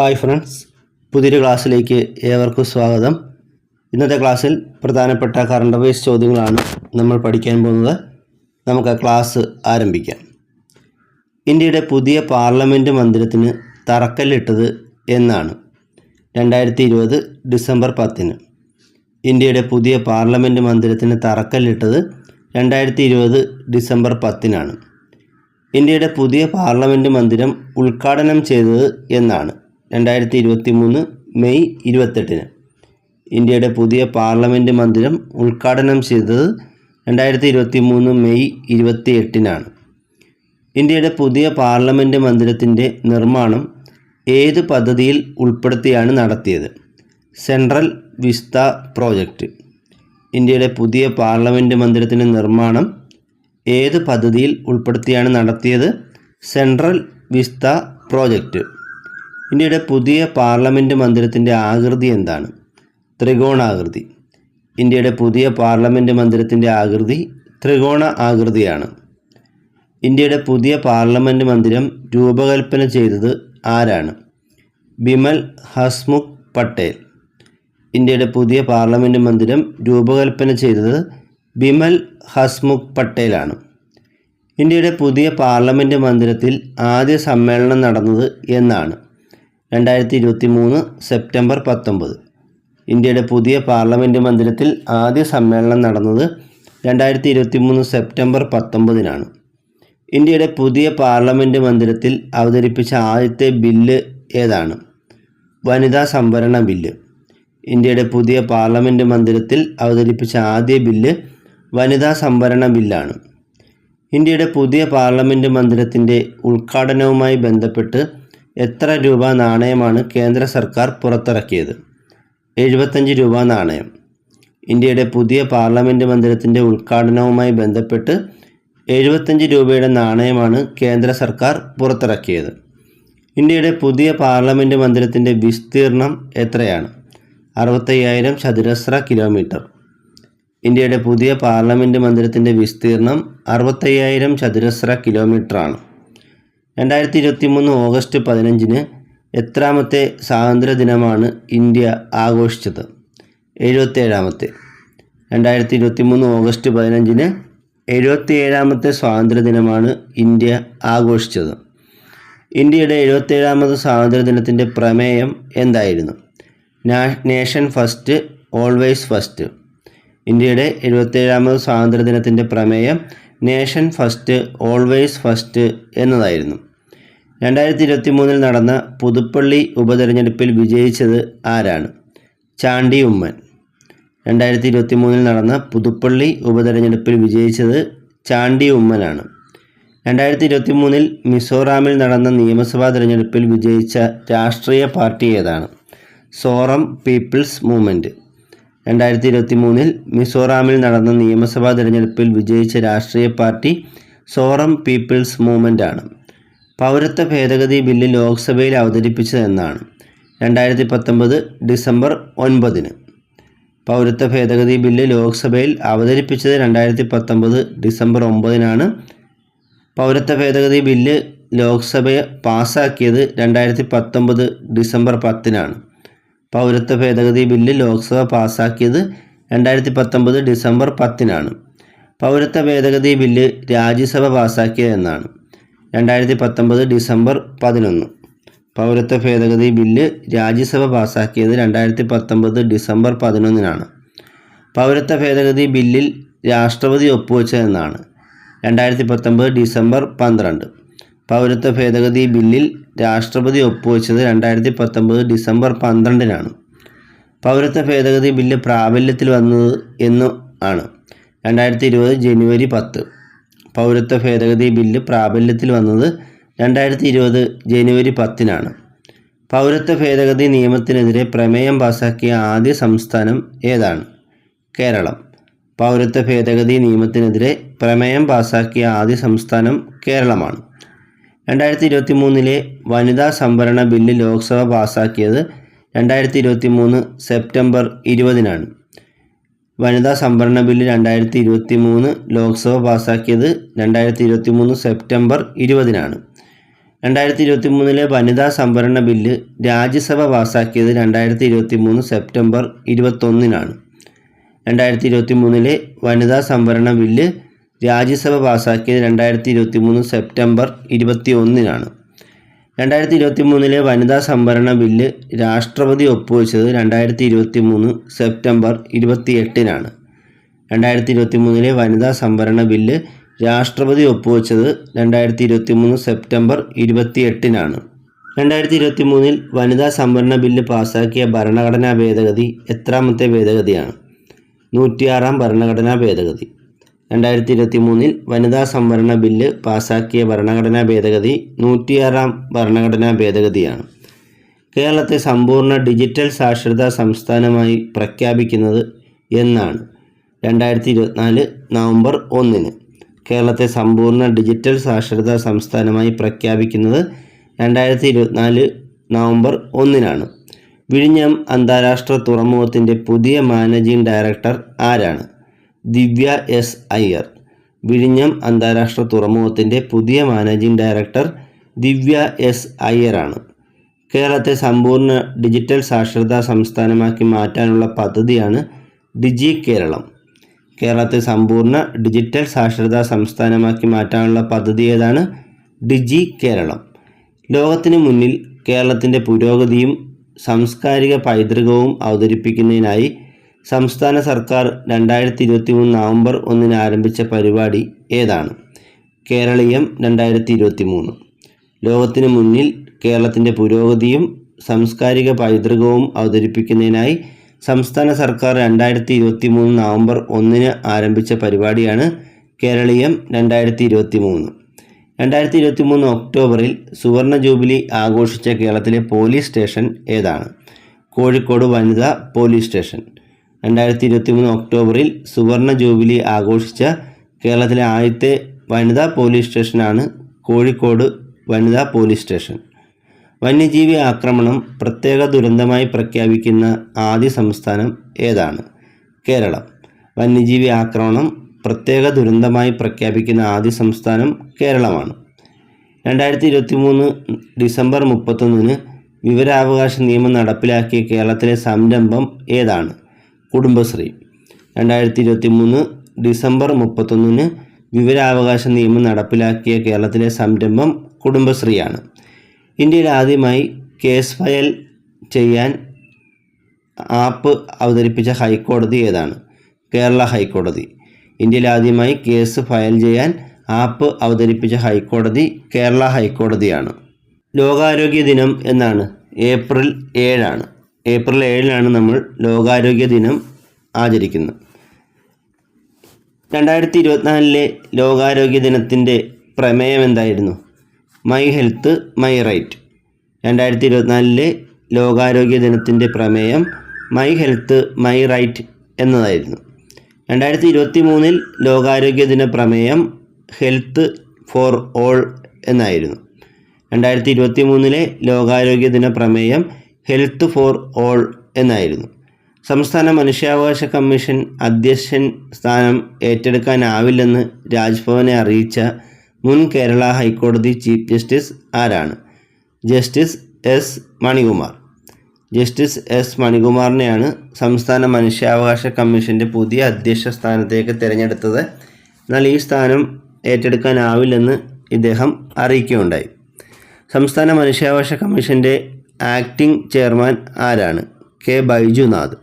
Hi friends പുതിയൊരു ക്ലാസ്സിലേക്ക് ഏവർക്കും സ്വാഗതം. ഇന്നത്തെ ക്ലാസ്സിൽ പ്രധാനപ്പെട്ട കറണ്ട് അഫയേഴ്സ് ചോദ്യങ്ങളാണ് നമ്മൾ പഠിക്കാൻ പോകുന്നത്. നമുക്ക് ക്ലാസ് ആരംഭിക്കാം. ഇന്ത്യയുടെ പുതിയ പാർലമെന്റ് മന്ദിരത്തിന് തറക്കല്ലിട്ടത് എന്നാണ്. രണ്ടായിരത്തി ഇരുപത് ഡിസംബർ പത്തിന് ഇന്ത്യയുടെ പുതിയ പാർലമെന്റ് മന്ദിരത്തിന് തറക്കല്ലിട്ടത് രണ്ടായിരത്തി ഇരുപത് ഡിസംബർ പത്തിനാണ്. ഇന്ത്യയുടെ പുതിയ പാർലമെന്റ് മന്ദിരം ഉദ്ഘാടനം ചെയ്തത് എന്നാണ്. രണ്ടായിരത്തി ഇരുപത്തി മൂന്ന് മെയ് ഇരുപത്തെട്ടിന്. ഇന്ത്യയുടെ പുതിയ പാർലമെന്റ് മന്ദിരം ഉദ്ഘാടനം ചെയ്തത് രണ്ടായിരത്തി ഇരുപത്തി മൂന്ന് മെയ് ഇരുപത്തി എട്ടിനാണ് ഇന്ത്യയുടെ പുതിയ പാർലമെന്റ് മന്ദിരത്തിന്റെ നിർമ്മാണം ഏത് പദ്ധതിയിൽ ഉൾപ്പെടുത്തിയാണ് നടത്തിയത്? സെൻട്രൽ വിസ്ത പ്രോജക്റ്റ് ഇന്ത്യയുടെ പുതിയ പാർലമെന്റ് മന്ദിരത്തിന്റെ നിർമ്മാണം ഏത് പദ്ധതിയിൽ ഉൾപ്പെടുത്തിയാണ് നടത്തിയത്? സെൻട്രൽ വിസ്ത പ്രോജക്റ്റ് ഇന്ത്യയുടെ പുതിയ പാർലമെന്റ് മന്ദിരത്തിന്റെ ആകൃതി എന്താണ്? ത്രികോണാകൃതി. ഇന്ത്യയുടെ പുതിയ പാർലമെന്റ് മന്ദിരത്തിന്റെ ആകൃതി ത്രികോണ ആകൃതിയാണ്. ഇന്ത്യയുടെ പുതിയ പാർലമെന്റ് മന്ദിരം രൂപകൽപ്പന ചെയ്തത് ആരാണ്? ബിമൽ ഹസ്മുഖ് പട്ടേൽ. ഇന്ത്യയുടെ പുതിയ പാർലമെന്റ് മന്ദിരം രൂപകൽപ്പന ചെയ്തത് ബിമൽ ഹസ്മുഖ് പട്ടേലാണ്. ഇന്ത്യയുടെ പുതിയ പാർലമെന്റ് മന്ദിരത്തിൽ ആദ്യ സമ്മേളനം നടന്നത് എന്നാണ്. രണ്ടായിരത്തി ഇരുപത്തി മൂന്ന് സെപ്റ്റംബർ പത്തൊമ്പത്. ഇന്ത്യയുടെ പുതിയ പാർലമെന്റ് മന്ദിരത്തിൽ ആദ്യ സമ്മേളനം നടന്നത് രണ്ടായിരത്തി ഇരുപത്തി മൂന്ന് സെപ്റ്റംബർ പത്തൊമ്പതിനാണ്. ഇന്ത്യയുടെ പുതിയ പാർലമെന്റ് മന്ദിരത്തിൽ അവതരിപ്പിച്ച ആദ്യത്തെ ബില്ല് ഏതാണ്? വനിതാ സംവരണ ബില്ല്. ഇന്ത്യയുടെ പുതിയ പാർലമെന്റ് മന്ദിരത്തിൽ അവതരിപ്പിച്ച ആദ്യ ബില്ല് വനിതാ സംവരണ ബില്ലാണ്. ഇന്ത്യയുടെ പുതിയ പാർലമെന്റ് മന്ദിരത്തിന്റെ ഉദ്ഘാടനവുമായി ബന്ധപ്പെട്ട് എത്ര രൂപ നാണയമാണ് കേന്ദ്ര സർക്കാർ പുറത്തിറക്കിയത്? എഴുപത്തഞ്ച് രൂപ നാണയം. ഇന്ത്യയുടെ പുതിയ പാർലമെന്റ് മന്ദിരത്തിന്റെ ഉദ്ഘാടനവുമായി ബന്ധപ്പെട്ട് എഴുപത്തഞ്ച് രൂപയുടെ നാണയമാണ് കേന്ദ്ര സർക്കാർ പുറത്തിറക്കിയത്. ഇന്ത്യയുടെ പുതിയ പാർലമെന്റ് മന്ദിരത്തിന്റെ വിസ്തീർണം എത്രയാണ്? അറുപത്തയ്യായിരം ചതുരശ്ര കിലോമീറ്റർ. ഇന്ത്യയുടെ പുതിയ പാർലമെന്റ് മന്ദിരത്തിന്റെ വിസ്തീർണം അറുപത്തയ്യായിരം ചതുരശ്ര കിലോമീറ്ററാണ്. രണ്ടായിരത്തി ഇരുപത്തി മൂന്ന് ഓഗസ്റ്റ് പതിനഞ്ചിന് എത്രാമത്തെ സ്വാതന്ത്ര്യ ദിനമാണ് ഇന്ത്യ ആഘോഷിച്ചത്? എഴുപത്തേഴാമത്തെ രണ്ടായിരത്തി ഇരുപത്തി മൂന്ന് ഓഗസ്റ്റ് പതിനഞ്ചിന് എഴുപത്തിയേഴാമത്തെ സ്വാതന്ത്ര്യ ദിനമാണ് ഇന്ത്യ ആഘോഷിച്ചത്. ഇന്ത്യയുടെ എഴുപത്തേഴാമത് സ്വാതന്ത്ര്യ ദിനത്തിന്റെ പ്രമേയം എന്തായിരുന്നു? Nation first always first. ഇന്ത്യയുടെ എഴുപത്തേഴാമത് സ്വാതന്ത്ര്യ ദിനത്തിന്റെ പ്രമേയം നേഷൻ ഫസ്റ്റ് ഓൾവേസ് ഫസ്റ്റ് എന്നതായിരുന്നു. രണ്ടായിരത്തി ഇരുപത്തി മൂന്നിൽ നടന്ന പുതുപ്പള്ളി ഉപതെരഞ്ഞെടുപ്പിൽ വിജയിച്ചത് ആരാണ്? ചാണ്ടി ഉമ്മൻ. രണ്ടായിരത്തി ഇരുപത്തി മൂന്നിൽ നടന്ന പുതുപ്പള്ളി ഉപതെരഞ്ഞെടുപ്പിൽ വിജയിച്ചത് ചാണ്ടി ഉമ്മനാണ്. രണ്ടായിരത്തി ഇരുപത്തി മൂന്നിൽ മിസോറാമിൽ നടന്ന നിയമസഭാ തെരഞ്ഞെടുപ്പിൽ വിജയിച്ച രാഷ്ട്രീയ പാർട്ടി ഏതാണ്? സോറം പീപ്പിൾസ് മൂവ്മെന്റ് രണ്ടായിരത്തി ഇരുപത്തി മൂന്നിൽ മിസോറാമിൽ നടന്ന നിയമസഭാ തെരഞ്ഞെടുപ്പിൽ വിജയിച്ച രാഷ്ട്രീയ പാർട്ടി സോറം പീപ്പിൾസ് മൂവ്മെന്റ് ആണ് പൗരത്വ ഭേദഗതി ബില്ല് ലോക്സഭയിൽ അവതരിപ്പിച്ചതെന്നാണ് രണ്ടായിരത്തി പത്തൊമ്പത് ഡിസംബർ ഒൻപതിന്. പൗരത്വ ഭേദഗതി ബില്ല് ലോക്സഭയിൽ അവതരിപ്പിച്ചത് രണ്ടായിരത്തി പത്തൊമ്പത് ഡിസംബർ ഒമ്പതിനാണ് പൗരത്വ ഭേദഗതി ബില്ല് ലോക്സഭയെ പാസ്സാക്കിയത് രണ്ടായിരത്തി പത്തൊമ്പത് ഡിസംബർ പത്തിനാണ്. പൗരത്വ ഭേദഗതി ബില്ല് ലോക്സഭ പാസാക്കിയത് രണ്ടായിരത്തി പത്തൊമ്പത് ഡിസംബർ പത്തിനാണ്. പൗരത്വ ഭേദഗതി ബില്ല് രാജ്യസഭ പാസാക്കിയത് എന്നാണ്. രണ്ടായിരത്തി പത്തൊമ്പത് ഡിസംബർ പതിനൊന്ന്. പൗരത്വ ഭേദഗതി ബില്ല് രാജ്യസഭ പാസാക്കിയത് രണ്ടായിരത്തി പത്തൊമ്പത് ഡിസംബർ പതിനൊന്നിനാണ്. പൗരത്വ ഭേദഗതി ബില്ലിൽ രാഷ്ട്രപതി ഒപ്പുവെച്ചതെന്നാണ് രണ്ടായിരത്തി പത്തൊമ്പത് ഡിസംബർ പന്ത്രണ്ട്. പൗരത്വ ഭേദഗതി ബില്ലിൽ രാഷ്ട്രപതി ഒപ്പുവെച്ചത് രണ്ടായിരത്തി പത്തൊമ്പത് ഡിസംബർ പന്ത്രണ്ടിനാണ്. പൗരത്വ ഭേദഗതി ബില്ല് പ്രാബല്യത്തിൽ വന്നത് എന്ന് ആണ്. രണ്ടായിരത്തി ഇരുപത് ജനുവരി പത്ത്. പൗരത്വ ഭേദഗതി ബില്ല് പ്രാബല്യത്തിൽ വന്നത് രണ്ടായിരത്തി ഇരുപത് ജനുവരി പത്തിനാണ്. പൗരത്വ ഭേദഗതി നിയമത്തിനെതിരെ പ്രമേയം പാസാക്കിയ ആദ്യ സംസ്ഥാനം ഏതാണ്? കേരളം. പൗരത്വ ഭേദഗതി നിയമത്തിനെതിരെ പ്രമേയം പാസാക്കിയ ആദ്യ സംസ്ഥാനം കേരളമാണ്. രണ്ടായിരത്തി ഇരുപത്തി മൂന്നിലെ വനിതാ സംവരണ ബില്ല് ലോക്സഭ പാസാക്കിയത് രണ്ടായിരത്തി ഇരുപത്തി മൂന്ന് സെപ്റ്റംബർ ഇരുപതിനാണ്. വനിതാ സംവരണ ബില്ല് രണ്ടായിരത്തി ഇരുപത്തി മൂന്ന് ലോക്സഭ പാസാക്കിയത് രണ്ടായിരത്തി ഇരുപത്തി മൂന്ന് സെപ്റ്റംബർ ഇരുപതിനാണ്. രണ്ടായിരത്തി ഇരുപത്തി മൂന്നിലെ വനിതാ സംവരണ ബില്ല് രാജ്യസഭ പാസാക്കിയത് രണ്ടായിരത്തി ഇരുപത്തി മൂന്ന് സെപ്റ്റംബർ ഇരുപത്തൊന്നിനാണ്. രണ്ടായിരത്തി ഇരുപത്തി മൂന്നിലെ വനിതാ സംവരണ ബില്ല് രാജ്യസഭ പാസാക്കിയത് രണ്ടായിരത്തി ഇരുപത്തി മൂന്ന് സെപ്റ്റംബർ ഇരുപത്തി ഒന്നിനാണ് രണ്ടായിരത്തി ഇരുപത്തി മൂന്നിലെ വനിതാ സംവരണ ബില്ല് രാഷ്ട്രപതി ഒപ്പുവെച്ചത് രണ്ടായിരത്തി ഇരുപത്തി മൂന്ന് സെപ്റ്റംബർ ഇരുപത്തി എട്ടിനാണ് രണ്ടായിരത്തി ഇരുപത്തി മൂന്നിലെ വനിതാ സംവരണ ബില്ല് രാഷ്ട്രപതി ഒപ്പുവെച്ചത് രണ്ടായിരത്തി ഇരുപത്തി മൂന്ന് സെപ്റ്റംബർ ഇരുപത്തി എട്ടിനാണ് രണ്ടായിരത്തി ഇരുപത്തി മൂന്നിൽ വനിതാ സംവരണ ബില്ല് പാസാക്കിയ ഭരണഘടനാ ഭേദഗതി എത്രാമത്തെ ഭേദഗതിയാണ്? നൂറ്റിയാറാം ഭരണഘടനാ ഭേദഗതി. രണ്ടായിരത്തി ഇരുപത്തി മൂന്നിൽ വനിതാ സംവരണ ബില്ല് പാസാക്കിയ ഭരണഘടനാ ഭേദഗതി നൂറ്റിയാറാം ഭരണഘടനാ ഭേദഗതിയാണ്. കേരളത്തെ സമ്പൂർണ ഡിജിറ്റൽ സാക്ഷരതാ സംസ്ഥാനമായി പ്രഖ്യാപിക്കുന്നത് എന്നാണ് രണ്ടായിരത്തി ഇരുപത്തിനാല് നവംബർ ഒന്നിന്. കേരളത്തെ സമ്പൂർണ ഡിജിറ്റൽ സാക്ഷരതാ സംസ്ഥാനമായി പ്രഖ്യാപിക്കുന്നത് രണ്ടായിരത്തി ഇരുപത്തിനാല് നവംബർ ഒന്നിനാണ്. വിഴിഞ്ഞം അന്താരാഷ്ട്ര തുറമുഖത്തിന്റെ പുതിയ മാനേജിംഗ് ഡയറക്ടർ ആരാണ്? ദിവ്യ എസ് അയ്യർ. വിഴിഞ്ഞം അന്താരാഷ്ട്ര തുറമുഖത്തിന്റെ പുതിയ മാനേജിംഗ് ഡയറക്ടർ ദിവ്യ എസ് അയ്യറാണ് കേരളത്തെ സമ്പൂർണ ഡിജിറ്റൽ സാക്ഷരതാ സംസ്ഥാനമാക്കി മാറ്റാനുള്ള പദ്ധതിയാണ് ഡിജി കേരളം. കേരളത്തെ സമ്പൂർണ ഡിജിറ്റൽ സാക്ഷരതാ സംസ്ഥാനമാക്കി മാറ്റാനുള്ള പദ്ധതി ഏതാണ്? ഡിജി കേരളം. ലോകത്തിന് മുന്നിൽ കേരളത്തിന്റെ പുരോഗതിയും സാംസ്കാരിക പൈതൃകവും അവതരിപ്പിക്കുന്നതിനായി സംസ്ഥാന സർക്കാർ രണ്ടായിരത്തി ഇരുപത്തി മൂന്ന് നവംബർ ഒന്നിന് ആരംഭിച്ച പരിപാടി ഏതാണ്? കേരളീയം രണ്ടായിരത്തി ഇരുപത്തി മൂന്ന് ലോകത്തിന് മുന്നിൽ കേരളത്തിന്റെ പുരോഗതിയും സാംസ്കാരിക പൈതൃകവും അവതരിപ്പിക്കുന്നതിനായി സംസ്ഥാന സർക്കാർ രണ്ടായിരത്തി ഇരുപത്തി മൂന്ന് നവംബർ ഒന്നിന് ആരംഭിച്ച പരിപാടിയാണ് കേരളീയം രണ്ടായിരത്തി ഇരുപത്തി മൂന്ന് രണ്ടായിരത്തി ഇരുപത്തി മൂന്ന് ഒക്ടോബറിൽ സുവർണ ജൂബിലി ആഘോഷിച്ച കേരളത്തിലെ പോലീസ് സ്റ്റേഷൻ ഏതാണ്? കോഴിക്കോട് വനിതാ പോലീസ് സ്റ്റേഷൻ. രണ്ടായിരത്തി ഇരുപത്തി മൂന്ന് ഒക്ടോബറിൽ സുവർണ ജൂബിലി ആഘോഷിച്ച കേരളത്തിലെ ആദ്യത്തെ വനിതാ പോലീസ് സ്റ്റേഷനാണ് കോഴിക്കോട് വനിതാ പോലീസ് സ്റ്റേഷൻ. വന്യജീവി ആക്രമണം പ്രത്യേക ദുരന്തമായി പ്രഖ്യാപിക്കുന്ന ആദ്യ സംസ്ഥാനം ഏതാണ്? കേരളം. വന്യജീവി ആക്രമണം പ്രത്യേക ദുരന്തമായി പ്രഖ്യാപിക്കുന്ന ആദ്യ സംസ്ഥാനം കേരളമാണ്. രണ്ടായിരത്തി ഇരുപത്തി മൂന്ന് ഡിസംബർ മുപ്പത്തൊന്നിന് വിവരാവകാശ നിയമം നടപ്പിലാക്കിയ കേരളത്തിലെ സംരംഭം ഏതാണ്? കുടുംബശ്രീ. രണ്ടായിരത്തി ഇരുപത്തി മൂന്ന് ഡിസംബർ മുപ്പത്തൊന്നിന് വിവരാവകാശ നിയമം നടപ്പിലാക്കിയ കേരളത്തിലെ സംരംഭം കുടുംബശ്രീയാണ്. ഇന്ത്യയിൽ ആദ്യമായി കേസ് ഫയൽ ചെയ്യാൻ ആപ്പ് അവതരിപ്പിച്ച ഹൈക്കോടതി ഏതാണ്? കേരള ഹൈക്കോടതി. ഇന്ത്യയിൽ ആദ്യമായി കേസ് ഫയൽ ചെയ്യാൻ ആപ്പ് അവതരിപ്പിച്ച ഹൈക്കോടതി കേരള ഹൈക്കോടതിയാണ്. ലോകാരോഗ്യ ദിനം എന്നാണ്. ഏപ്രിൽ ഏഴാണ്. ഏപ്രിൽ ഏഴിലാണ് നമ്മൾ ലോകാരോഗ്യ ദിനം ആചരിക്കുന്നത്. രണ്ടായിരത്തി ഇരുപത്തിനാലിലെ ലോകാരോഗ്യ ദിനത്തിന്റെ പ്രമേയം എന്തായിരുന്നു? മൈ ഹെൽത്ത് മൈ റൈറ്റ് രണ്ടായിരത്തി ഇരുപത്തിനാലിലെ ലോകാരോഗ്യ ദിനത്തിന്റെ പ്രമേയം മൈ ഹെൽത്ത് മൈ റൈറ്റ് എന്നതായിരുന്നു. രണ്ടായിരത്തി ഇരുപത്തി മൂന്നിൽ ലോകാരോഗ്യ ദിന പ്രമേയം ഹെൽത്ത് ഫോർ ഓൾ എന്നായിരുന്നു. രണ്ടായിരത്തി ഇരുപത്തി മൂന്നിലെ ലോകാരോഗ്യ ദിന പ്രമേയം ഹെൽത്ത് ഫോർ ഓൾ എന്നായിരുന്നു. സംസ്ഥാന മനുഷ്യാവകാശ കമ്മീഷൻ അധ്യക്ഷൻ സ്ഥാനം ഏറ്റെടുക്കാനാവില്ലെന്ന് രാജ്ഭവനെ അറിയിച്ച മുൻ കേരള ഹൈക്കോടതി ചീഫ് ജസ്റ്റിസ് ആരാണ്? Justice S Manikumar. Justice S മണികുമാറിനെയാണ് സംസ്ഥാന മനുഷ്യാവകാശ കമ്മീഷന്റെ പുതിയ അധ്യക്ഷ സ്ഥാനത്തേക്ക് തിരഞ്ഞെടുത്തത്. എന്നാൽ ഈ സ്ഥാനം ഏറ്റെടുക്കാനാവില്ലെന്ന് ഇദ്ദേഹം അറിയിക്കുകയുണ്ടായി. സംസ്ഥാന മനുഷ്യാവകാശ കമ്മീഷന്റെ ആക്ടിംഗ് ചെയർമാൻ ആരാണ്? കെ ബൈജുനാഥ്.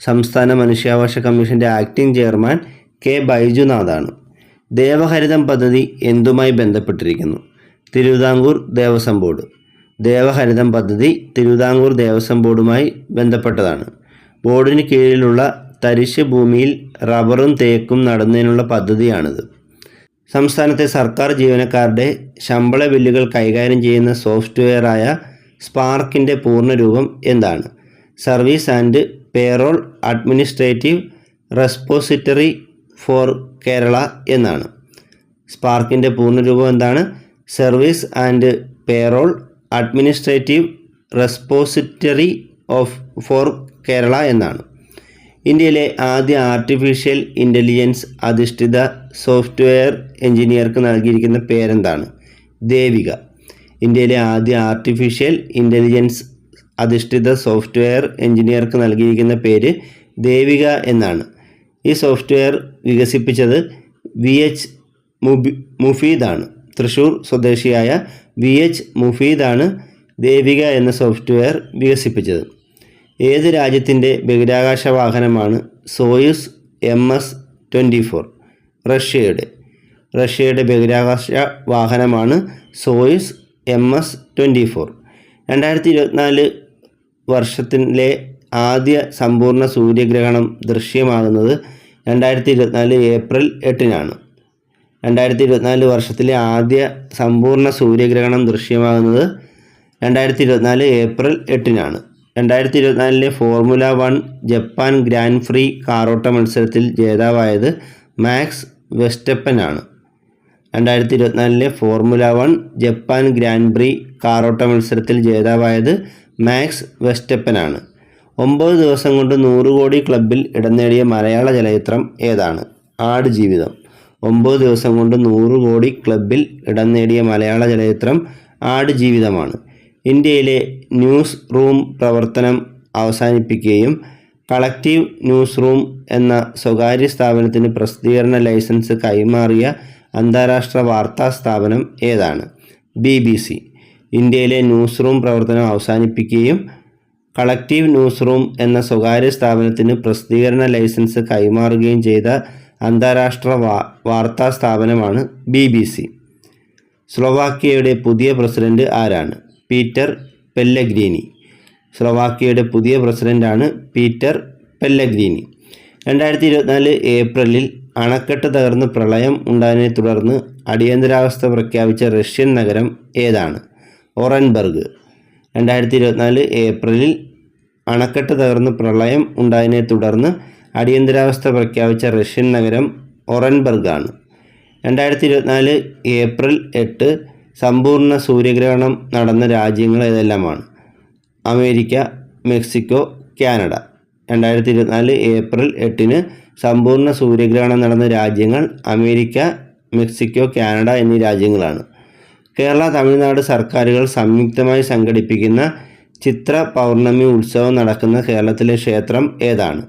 സംസ്ഥാന മനുഷ്യാവകാശ കമ്മീഷന്റെ ആക്ടിംഗ് ചെയർമാൻ കെ ബൈജുനാഥാണ്. ദേവഹരിതം പദ്ധതി എന്തുമായി ബന്ധപ്പെട്ടിരിക്കുന്നു? തിരുവിതാംകൂർ ദേവസ്വം ബോർഡ്. ദേവഹരിതം പദ്ധതി തിരുവിതാംകൂർ ദേവസ്വം ബോർഡുമായി ബന്ധപ്പെട്ടതാണ്. ബോർഡിന് കീഴിലുള്ള തരിശ് ഭൂമിയിൽ റബ്ബറും തേക്കും നടുന്നതിനുള്ള പദ്ധതിയാണിത്. സംസ്ഥാനത്തെ സർക്കാർ ജീവനക്കാരുടെ ശമ്പള ബില്ലുകൾ കൈകാര്യം ചെയ്യുന്ന സോഫ്റ്റ്വെയറായ സ്പാർക്കിന്റെ പൂർണരൂപം എന്താണ്? Service and payroll administrative repository for Kerala എന്നാണ്. സ്പാർക്കിന്റെ പൂർണരൂപം എന്താണ്? Service and payroll administrative repository of for Kerala എന്നാണ്. ഇന്ത്യയിലെ ആദ്യ ആർട്ടിഫിഷ്യൽ ഇന്റലിജൻസ് അധിഷ്ഠിത സോഫ്റ്റ്വെയർ എഞ്ചിനീയർക്ക് നൽകിയിരിക്കുന്ന പേരെന്താണ്? ദേവിക. ഇന്ത്യയിലെ ആദ്യ ആർട്ടിഫിഷ്യൽ ഇന്റലിജൻസ് അധിഷ്ഠിത സോഫ്റ്റ്വെയർ എഞ്ചിനീയർക്ക് നൽകിയിരിക്കുന്ന പേര് ദേവിക എന്നാണ്. ഈ സോഫ്റ്റ്വെയർ വികസിപ്പിച്ചത് വി എച്ച് മുബി മുഫീദാണ്. തൃശ്ശൂർ സ്വദേശിയായ വി എച്ച് മുഫീദാണ് ദേവിക എന്ന സോഫ്റ്റ്വെയർ വികസിപ്പിച്ചത്. ഏത് രാജ്യത്തിന്റെ ബഹിരാകാശ വാഹനമാണ് Soyuz M S twenty four റഷ്യയുടെ. റഷ്യയുടെ ബഹിരാകാശ വാഹനമാണ് Soyuz M S twenty four രണ്ടായിരത്തി ഇരുപത്തിനാല് വർഷത്തിലെ ആദ്യ സമ്പൂർണ സൂര്യഗ്രഹണം ദൃശ്യമാകുന്നത് രണ്ടായിരത്തി ഇരുപത്തിനാല് ഏപ്രിൽ എട്ടിനാണ്. രണ്ടായിരത്തി ഇരുപത്തിനാല് വർഷത്തിലെ ആദ്യ സമ്പൂർണ സൂര്യഗ്രഹണം ദൃശ്യമാകുന്നത് രണ്ടായിരത്തി ഇരുപത്തിനാല് ഏപ്രിൽ എട്ടിനാണ്. രണ്ടായിരത്തി ഇരുപത്തിനാലിലെ Formula One Japan Grand Prix കാറോട്ട മത്സരത്തിൽ ജേതാവായത് മാക്സ് വെസ്റ്റപ്പൻ ആണ് രണ്ടായിരത്തി ഇരുപത്തിനാലിലെ Formula One Japan Grand Prix കാറോട്ട മത്സരത്തിൽ ജേതാവായത് മാക്സ് വെസ്റ്റപ്പനാണ്. ഒമ്പത് ദിവസം കൊണ്ട് നൂറ് കോടി ക്ലബിൽ ഇടം നേടിയ മലയാള ചലച്ചിത്രം ഏതാണ്? ആട് ജീവിതം. ഒമ്പത് ദിവസം കൊണ്ട് നൂറ് കോടി ക്ലബിൽ ഇടം നേടിയ മലയാള ചലച്ചിത്രം ആട് ജീവിതമാണ്. ഇന്ത്യയിലെ ന്യൂസ് റൂം പ്രവർത്തനം അവസാനിപ്പിക്കുകയും കളക്റ്റീവ് ന്യൂസ് റൂം എന്ന സ്വകാര്യ സ്ഥാപനത്തിന് പ്രസിദ്ധീകരണ ലൈസൻസ് കൈമാറിയ അന്താരാഷ്ട്ര വാർത്താ സ്ഥാപനം ഏതാണ്? B B C. ഇന്ത്യയിലെ ന്യൂസ് റൂം പ്രവർത്തനം അവസാനിപ്പിക്കുകയും കളക്റ്റീവ് ന്യൂസ് റൂം എന്ന സ്വകാര്യ സ്ഥാപനത്തിന് പ്രസിദ്ധീകരണ ലൈസൻസ് കൈമാറുകയും ചെയ്ത അന്താരാഷ്ട്ര വാർത്താ സ്ഥാപനമാണ് ബി ബി സി. സ്ലൊവാക്യയുടെ പുതിയ പ്രസിഡന്റ് ആരാണ്? പീറ്റർ പെല്ലഗ്രീനി. സ്ലൊവാക്യയുടെ പുതിയ പ്രസിഡന്റാണ് പീറ്റർ പെല്ലഗ്രീനി. രണ്ടായിരത്തി ഇരുപത്തിനാല് ഏപ്രിലിൽ അണക്കെട്ട് തകർന്ന് പ്രളയം ഉണ്ടായതിനെ തുടർന്ന് അടിയന്തരാവസ്ഥ പ്രഖ്യാപിച്ച റഷ്യൻ നഗരം ഏതാണ്? ഒറൻബർഗ്. രണ്ടായിരത്തി ഇരുപത്തിനാല് ഏപ്രിലിൽ അണക്കെട്ട് തകർന്ന് പ്രളയം ഉണ്ടായതിനെ തുടർന്ന് അടിയന്തരാവസ്ഥ പ്രഖ്യാപിച്ച റഷ്യൻ നഗരം ഒറൻബർഗ് ആണ് രണ്ടായിരത്തി ഇരുപത്തിനാല് ഏപ്രിൽ എട്ട് സമ്പൂർണ സൂര്യഗ്രഹണം നടന്ന രാജ്യങ്ങൾ ഏതെല്ലാമാണ്? America Mexico Canada. രണ്ടായിരത്തി ഇരുപത്തിനാല് ഏപ്രിൽ എട്ടിന് സമ്പൂർണ സൂര്യഗ്രഹണം നടന്ന രാജ്യങ്ങൾ അമേരിക്ക മെക്സിക്കോ കാനഡ എന്നീ രാജ്യങ്ങളാണ്. കേരള തമിഴ്നാട് സർക്കാരുകൾ സംയുക്തമായി സംഘടിപ്പിക്കുന്ന ചിത്ര പൗർണമി ഉത്സവം നടക്കുന്ന കേരളത്തിലെ ക്ഷേത്രം ഏതാണ്?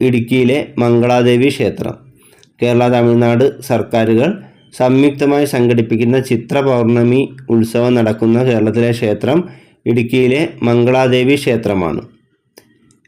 ഇടുക്കിയിലെ മംഗളാദേവി ക്ഷേത്രം. കേരള തമിഴ്നാട് സർക്കാരുകൾ സംയുക്തമായി സംഘടിപ്പിക്കുന്ന ചിത്ര പൗർണമി ഉത്സവം നടക്കുന്ന കേരളത്തിലെ ക്ഷേത്രം ഇടുക്കിയിലെ മംഗളാദേവി ക്ഷേത്രമാണ്.